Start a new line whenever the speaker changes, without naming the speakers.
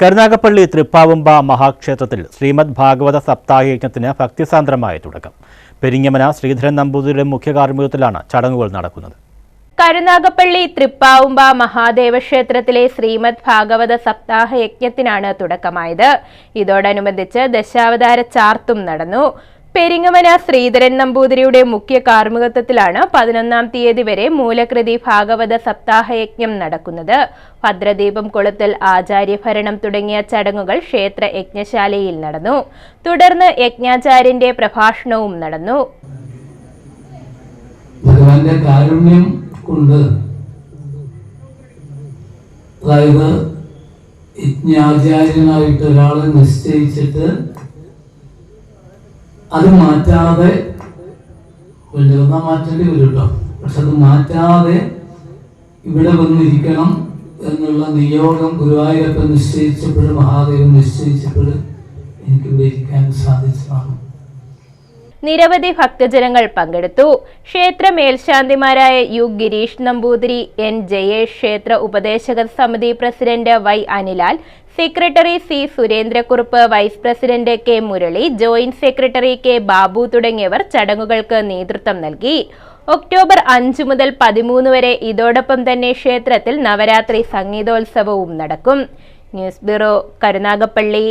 കരുനാഗപ്പള്ളി തൃപ്പാവുമ്പ മഹാക്ഷേത്രത്തിൽ ശ്രീമദ് ഭാഗവത സപ്താഹയജ്ഞത്തിന് ഭക്തിസാന്ദ്രമായ തുടക്കം. പെരിങ്ങമന ശ്രീധരൻ നമ്പൂതിരിയുടെ മുഖ്യകാർമ്മികത്തിലാണ് ചടങ്ങുകൾ നടക്കുന്നത്.
കരുനാഗപ്പള്ളി തൃപ്പാവുമ്പ മഹാദേവ ക്ഷേത്രത്തിലെ ശ്രീമദ് ഭാഗവത സപ്താഹ യജ്ഞത്തിനാണ് തുടക്കമായത്. ഇതോടനുബന്ധിച്ച് ദശാവതാര ചാർത്തും നടന്നു. പെരിങ്ങമന ശ്രീധരൻ നമ്പൂതിരിയുടെ മുഖ്യ കാർമ്മികത്വത്തിലാണ് പതിനൊന്നാം തീയതി വരെ മൂലകൃതി ഭാഗവത സപ്താഹ യജ്ഞം നടക്കുന്നത്. ഭദ്രദീപം കൊളുത്തൽ ആചാര്യഭരണം തുടങ്ങിയ ചടങ്ങുകൾ ക്ഷേത്ര യജ്ഞശാലയിൽ നടന്നു. തുടർന്ന് യജ്ഞാചാര്യന്റെ പ്രഭാഷണവും നടന്നു.
ഭഗവാന്റെ കാരുണ്യം കൊണ്ട് അതായത് യജ്ഞാചാര്യനായിട്ട് ഒരാളെ നിശ്ചയിച്ചിട്ട് അത് മാറ്റാതെ മാറ്റേണ്ടി വരും കേട്ടോ. പക്ഷെ അത് മാറ്റാതെ ഇവിടെ വന്നിരിക്കണം എന്നുള്ള നിയോഗം ഗുരുവായൂരപ്പൻ നിശ്ചയിച്ചപ്പോഴും മഹാദേവൻ നിശ്ചയിച്ചപ്പോഴും എനിക്ക് ഇവിടെ ഇരിക്കാൻ സാധിച്ചതാണ്.
നിരവധി ഭക്തജനങ്ങൾ പങ്കെടുത്തു. ക്ഷേത്ര മേൽശാന്തിമാരായ യു ഗിരീഷ് നമ്പൂതിരി എൻ ജയേഷ് ക്ഷേത്ര ഉപദേശക സമിതി president Y Anilal secretary C Surendrakkurup vice president K Murali joint secretary K Babu തുടങ്ങിയവർ ചടങ്ങുകൾക്ക് നേതൃത്വം നൽകി. ഒക്ടോബർ അഞ്ച് മുതൽ പതിമൂന്ന് വരെ ഇതോടൊപ്പം തന്നെ ക്ഷേത്രത്തിൽ നവരാത്രി സംഗീതോത്സവവും നടക്കും. News bureau Karunagappally.